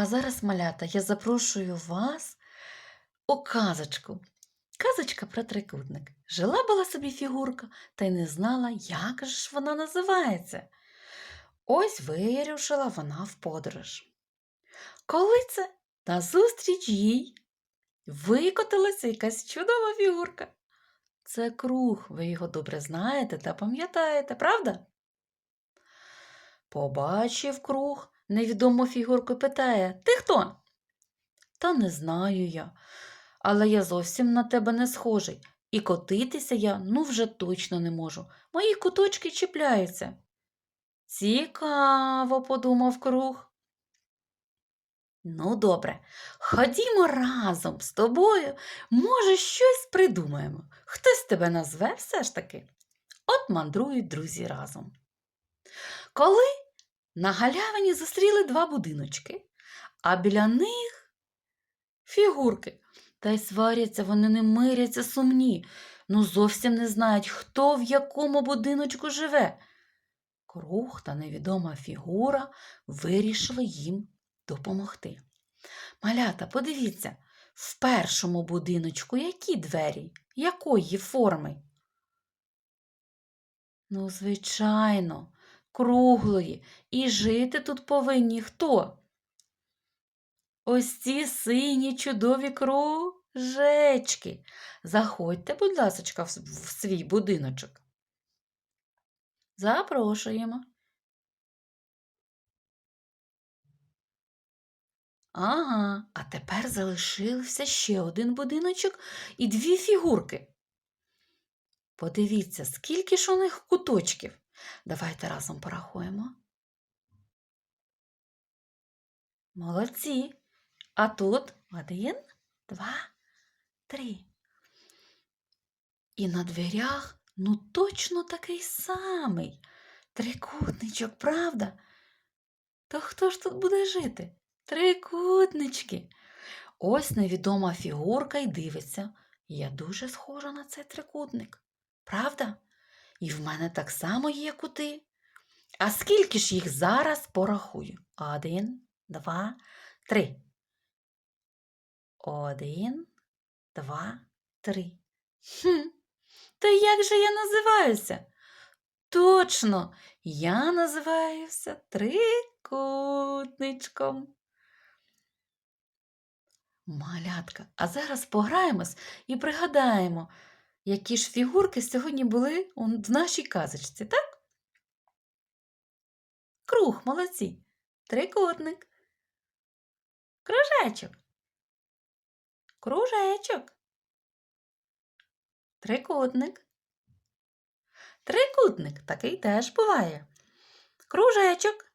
А зараз, малята, я запрошую вас у казочку. Казочка про трикутник. Жила була собі фігурка та й не знала, як ж вона називається. Ось вирушила вона в подорож. Коли це назустріч їй викотилася якась чудова фігурка. Це круг, ви його добре знаєте та пам'ятаєте, правда? Побачив круг, невідому фігурку питає Ти хто? Та не знаю я, але я зовсім на тебе не схожий, і котитися я ну вже точно не можу. Мої куточки чіпляються. Цікаво, подумав круг. Ну, добре, ходімо разом з тобою, може, щось придумаємо. Хтось тебе назве все ж таки. От мандрують друзі разом. Коли на галявині зустріли два будиночки, а біля них фігурки. Та й сваряться, вони не миряться сумні, ну зовсім не знають, хто в якому будиночку живе. Круг та невідома фігура вирішили їм допомогти. Малята, подивіться, в першому будиночку які двері, якої форми? Ну, звичайно, круглої. І жити тут повинні хто? Ось ці сині чудові кружечки. Заходьте, будь с- в свій будиночок. Запрошуємо. Ага, а тепер залишився ще один будиночок і дві фігурки. Подивіться, скільки ж у них куточків. Давайте разом порахуємо. Молодці. А тут один, два, три. І на дверях ну точно такий самий. Трикутничок, правда? То хто ж тут буде жити? Трикутнички. Ось невідома фігурка й дивиться. Я дуже схожа на цей трикутник. Правда? І в мене так само є кути. А скільки ж їх зараз порахую? Один, два, три. Один, два, три. Хм, то як же я називаюся? Точно, я називаюся трикутничком. Малятка, а зараз пограємось і пригадаємо, які ж фігурки сьогодні були в нашій казочці, так? Круг, молодці, трикутник, кружечок, кружечок, трикутник, трикутник, такий теж буває. Кружечок,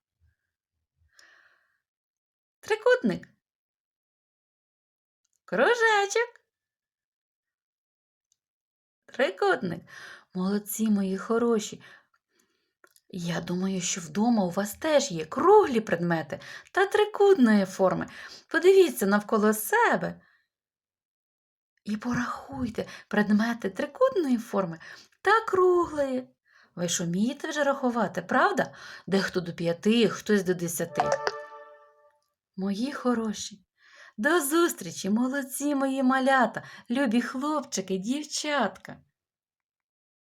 трикутник, кружечок, трикутник. Молодці мої хороші. Я думаю, що вдома у вас теж є круглі предмети та трикутної форми. Подивіться навколо себе. І порахуйте предмети трикутної форми та круглої. Ви ж умієте вже рахувати, правда? Дехто до п'яти, хтось до десяти. Мої хороші, до зустрічі, молодці мої малята, любі хлопчики, дівчатка.